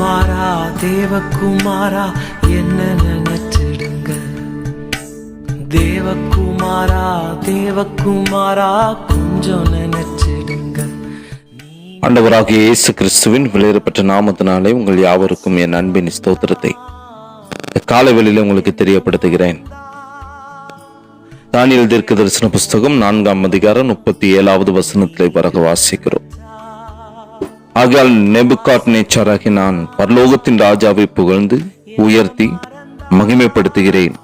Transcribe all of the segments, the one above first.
குமாரா தேவகுமாரா என்ன நினைச்சிடுங்க தேவகுமாரா தேவகுமாரா கொஞ்சம் நினைச்சிடுங்க ஆண்டவராகிய இயேசு கிறிஸ்துவின் வெளியேறப்பட்ட நாமத்தினாலே உங்கள் யாவருக்கும் என் அன்பின் ஸ்தோத்திரத்தை காலவெளியில் உங்களுக்கு தெரியப்படுத்துகிறேன். தானியல் தீர்க்க தரிசன புஸ்தகம் நான்காம் அதிகாரம் முப்பத்தி ஏழாவது வசனத்திலே பிறகு வாசிக்கிறோம். ஆகையால் நெபுகாட் நேச்சாராகி நான் பரலோகத்தின் ராஜாவை புகழ்ந்து உயர்த்தி மகிமைப்படுத்துகிறேன்.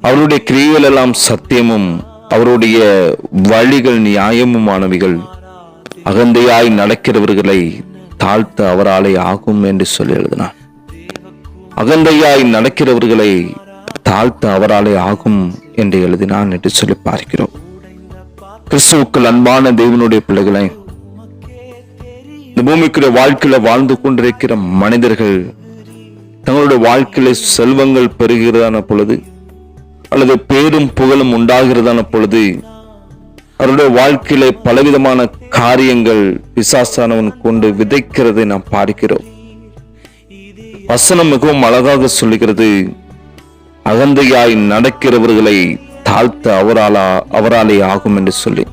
அவருடைய கிரியைகள் எல்லாம் சத்தியமும் அவருடைய வழிகள் நியாயமுமானவைகள் அகந்தையாய் நடக்கிறவர்களை தாழ்த்த அவராலே ஆகும் என்று சொல்லி எழுதினார். அகந்தையாய் நடக்கிறவர்களை தாழ்த்த அவராலே ஆகும் என்று எழுதினான் என்று சொல்லி பார்க்கிறோம். கிறிஸ்துவுக்குள் அன்பான தேவனுடைய பிள்ளைகளை இந்த பூமிக்குரிய வாழ்க்கையில வாழ்ந்து கொண்டிருக்கிற மனிதர்கள் தங்களுடைய வாழ்க்கையில செல்வங்கள் பெறுகிறதான பொழுது அல்லது பேரும் புகழும் உண்டாகிறதான பொழுது அவருடைய வாழ்க்கையில பலவிதமான காரியங்கள் பிசாசானவன் கொண்டு விதைக்கிறதை நாம் பார்க்கிறோம். வசனம் மிகவும் அழகாக சொல்லுகிறது அகந்தையாய் நடக்கிறவர்களை தாழ்த்த அவராலா அவராலே ஆகும் என்று சொல்லி.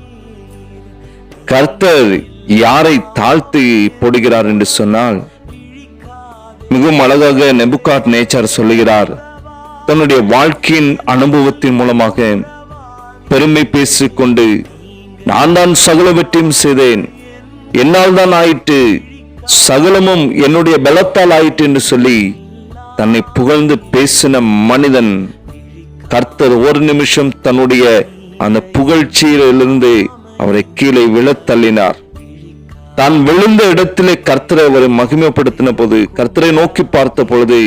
கர்த்தர் யாரை தாழ்த்தி போடுகிறார் என்று சொன்னால் மிகவும் அழகாக நெபுகாட் நேச்சர் சொல்லுகிறார் தன்னுடைய வாழ்க்கையின் அனுபவத்தின் மூலமாக பெருமை பேசிக்கொண்டு நான் தான் சகலவற்றையும் செய்தேன். என்னால் தான் ஆயிற்று. சகலமும் என்னுடைய பலத்தால் ஆயிற்று என்று சொல்லி தன்னை புகழ்ந்து பேசின மனிதன் கர்த்தர் ஒரு நிமிஷம் தன்னுடைய அந்த புகழ்ச்சியிலிருந்து அவரை கீழே விழத் தள்ளினார். தான் விழுந்த இடத்திலே கர்த்தரை அவரை மகிமைப்படுத்தின போது கர்த்தரை நோக்கி பார்த்த பொழுது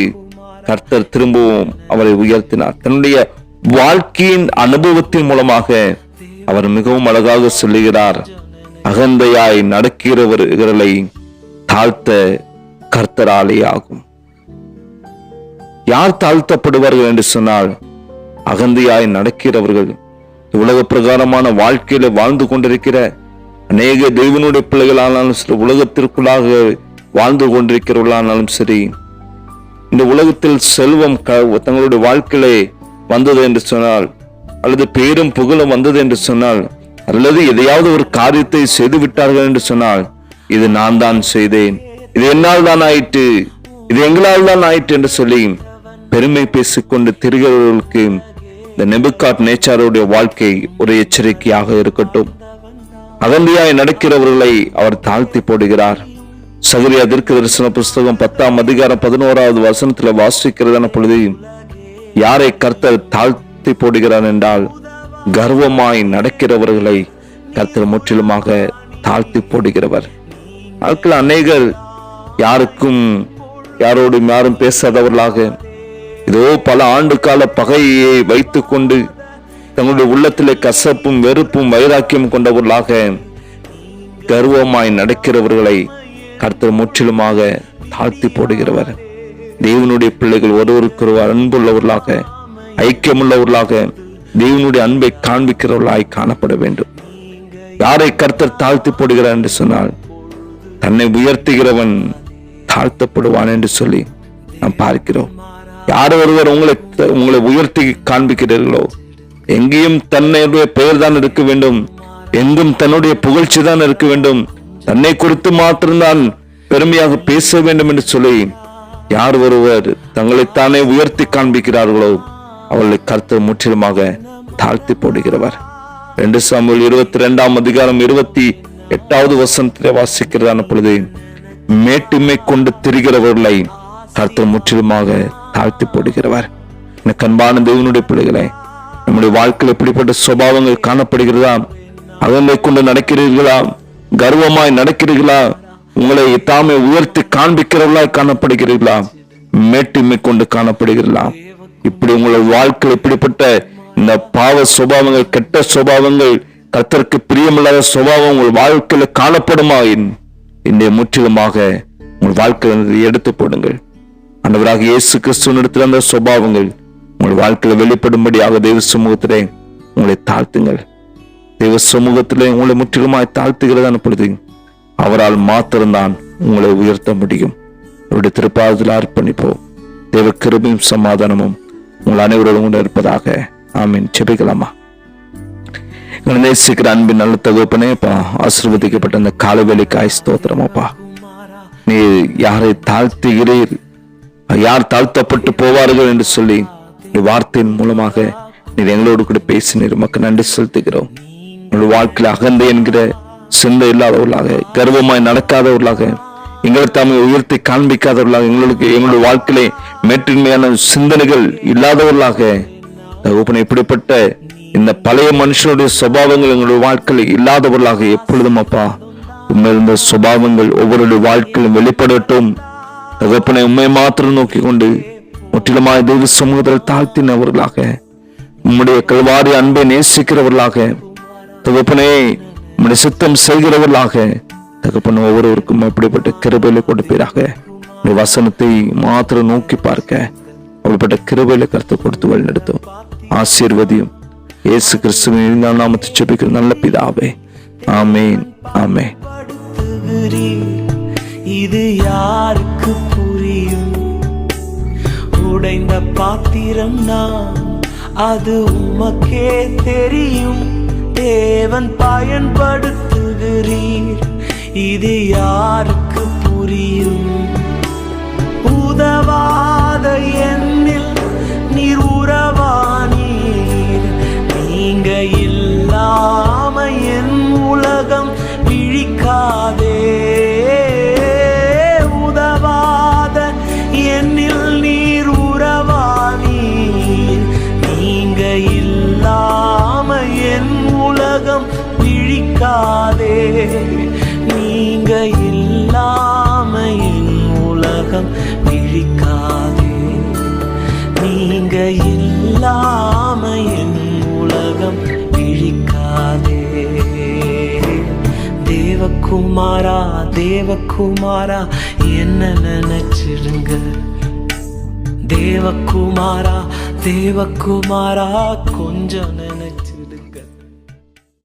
கர்த்தர் திரும்பவும் அவரை உயர்த்தினார். தன்னுடைய வாழ்க்கையின் அனுபவத்தின் மூலமாக அவர் மிகவும் அழகாக சொல்லுகிறார். அகந்தையாய் நடக்கிறவர்களை தாழ்த்த கர்த்தராலே ஆகும். யார் தாழ்த்தப்படுவார்கள் என்று சொன்னால் அகந்தையாய் நடக்கிறவர்கள். உலக பிரகாரமான வாழ்க்கையில வாழ்ந்து கொண்டிருக்கிற அநேக தெய்வனுடைய பிள்ளைகளானாலும் சரி உலகத்திற்குள்ளாக வாழ்ந்து கொண்டிருக்கிறவர்களானாலும் சரி இந்த உலகத்தில் செல்வம் க- தங்களுடைய வாழ்க்கையிலே வந்தது என்று சொன்னால் அல்லது பேரும் புகழும் வந்தது என்று சொன்னால் அல்லது எதையாவது ஒரு காரியத்தை செய்து விட்டார்கள் என்று சொன்னால் இது நான் தான் செய்தேன். இது என்னால் தான் ஆயிற்று. இது எங்களால் தான் ஆயிற்று என்று சொல்லி பெருமை பேசிக்கொண்டு திரிகிறவர்களுக்கு இந்த நெபுகாட் நேச்சாருடைய வாழ்க்கை ஒரு எச்சரிக்கையாக இருக்கட்டும். அகந்தியாய் நடக்கிறவர்களை அவர் தாழ்த்தி போடுகிறார். சகரியா தீர்க்க தரிசன புஸ்தகம் பத்தாம் அதிகாரம் பதினோராவது வசனத்துல வாசிக்கிறதான பொழுது யாரை கர்த்தர் தாழ்த்தி போடுகிறார் என்றால் கர்வமாய் நடக்கிறவர்களை கர்த்தர் முற்றிலுமாக தாழ்த்தி போடுகிறவர். ஆட்கள் அநேகர் யாருக்கும் யாரோடும் யாரும் பேசாதவர்களாக இதோ பல ஆண்டு கால பகையை வைத்துக்கொண்டு தங்களுடைய உள்ளத்திலே கசப்பும் வெறுப்பும் வைராக்கியம் கொண்டவர்களாக கர்வமாய் நடக்கிறவர்களை கர்த்தர் முற்றிலுமாக தாழ்த்தி போடுகிறவர். தேவனுடைய பிள்ளைகள் ஒருவருக்கொருவர் அன்புள்ளவர்களாக ஐக்கியமுள்ளவர்களாக தேவனுடைய அன்பை காண்பிக்கிறவர்களாய் காணப்பட வேண்டும். யாரை கர்த்தர் தாழ்த்தி போடுகிறார் என்று சொன்னால் தன்னை உயர்த்துகிறவன் தாழ்த்தப்படுவான் என்று சொல்லி நாம் பார்க்கிறோம். யார் ஒருவர் உங்களை உங்களை உயர்த்தி காண்பிக்கிறீர்களோ எங்கேயும் தன்னுடைய பெயர் தான் இருக்க வேண்டும். எங்கும் தன்னுடைய புகழ்ச்சி தான் இருக்க வேண்டும். தன்னை குறித்து மாத்திரம்தான் பெருமையாக பேச வேண்டும் என்று சொல்லி யார் ஒருவர் தங்களைத்தானே உயர்த்தி காண்பிக்கிறார்களோ அவர்களை கருத்து முற்றிலுமாக தாழ்த்தி போடுகிறவர். ரெண்டு சாமியில் இருபத்தி ரெண்டாம் அதிகாரம் இருபத்தி எட்டாவது வசனத்திலே வாசிக்கிறதான பொழுது மேட்டுமை கொண்டு திரிகிறவர்களை கருத்து முற்றிலுமாக தாழ்த்தி போடுகிறவர். எனக்கு அன்பான தேவனுடைய பிள்ளைகளை நம்முடைய வாழ்க்கையில் எப்படிப்பட்ட சுபாவங்கள் காணப்படுகிறதா? அகந்தை கொண்டு நடக்கிறீர்களா? கர்வமாய் நடக்கிறீர்களா? உங்களை தாமே உயர்த்தி காண்பிக்கிறவர்களாய் காணப்படுகிறீர்களா? மேட்டுமை கொண்டு காணப்படுகிறீர்களா? இப்படி உங்கள் வாழ்க்கையில் இப்படிப்பட்ட இந்த பாவ சுபாவங்கள் கெட்ட சுபாவங்கள் கர்த்தருக்கு பிரியமில்லாத சுபாவம் உங்கள் வாழ்க்கையில காணப்படுமா இன்றைய முற்றிலுமாக உங்கள் வாழ்க்கையில் எடுத்து போடுங்கள். அந்தவராக இயேசு கிறிஸ்துவனிடத்தில் அந்த சுபாவங்கள் உங்கள் வாழ்க்கையில வெளிப்படும்படியாக தெய்வ சமூகத்திலே உங்களை தாழ்த்துங்கள். தெய்வ சமூகத்திலே உங்களை முற்றிலுமாய் தாழ்த்துகிறதான பொழுது அவரால் மாத்திரம்தான் உங்களை உயர்த்த முடியும். அவருடைய திருப்பாதத்தில் அர்ப்பணிப்போம். தேவ கிருபையும் சமாதானமும் உங்கள் அனைவரோடும் கூட இருப்பதாக ஆமீன். செபிக்கலாமா நேசிக்கிற அன்பின் நல்ல தகுப்பனே அப்பா ஆசீர்வதிக்கப்பட்ட இந்த காலவேலைக்காய் ஸ்தோத்திரமாப்பா நீ யாரை தாழ்த்துகிறீர்? யார் தாழ்த்தப்பட்டு போவார்கள் என்று சொல்லி வார்த்தையின் மூலமாக நீர் எங்களோடு கூட பேசினீர் மக்கள் நன்றி செலுத்துகிறோம். உங்கள் வாழ்க்கையில் அகந்தை என்கிற சிந்தை இல்லாதவர்களாக கர்வமாய் நடக்காதவர்களாக எங்களை தாமே உயர்த்தி காண்பிக்காதவர்களாக எங்களுக்கு எங்களுடைய வாழ்க்கையிலே மேற்றின்மையான சிந்தனைகள் இல்லாதவர்களாக தகப்பனை இப்படிப்பட்ட இந்த பழைய மனுஷனுடைய சுபாவங்கள் எங்களுடைய வாழ்க்கையில் இல்லாதவர்களாக எப்பொழுதும் அப்பா உண்மையிருந்த சுபாவங்கள் ஒவ்வொருடைய வாழ்க்கையிலும் வெளிப்படட்டும். தகப்பனை உண்மை மாத்திரம் நோக்கி கொண்டு முற்றிலுமாய் தெய்வ சமூகத்தில் தாழ்த்தினவர்களாக உம்முடைய கல்வாரி அன்பை நேசிக்கிறவர்களாக தகப்பனே உம்முடைய சித்தம் செய்கிறவர்களாக தகப்பன் ஒவ்வொருவருக்கும் அப்படிப்பட்ட கிருபையில கொடுப்பீராக. உடைய வசனத்தை மாத்திரம் நோக்கி பார்க்க அப்படிப்பட்ட கிருபையில கருத்து கொடுத்து வழிநடத்தும். ஆசீர்வதியும். இயேசு கிறிஸ்துவின் நாமத்தை செபிக்கிற நல்ல பிதாவே. ஆமேன். ஆமே இது யாருக்கு புரியும்? உடைந்த பாத்திரம் நான். அது உமக்கே தெரியும். தேவன் பயன்படுத்துகிறீர். இது யாருக்கு நீங்க இல்லாம என் உலகம் இழிக்காதே நீங்க இல்லாம என் உலகம் இழிக்காதே தேவகுமாரா தேவகுமாரா என்ன நினைச்சிடுங்க தேவகுமாரா தேவகுமாரா கொஞ்சம் நினைச்சு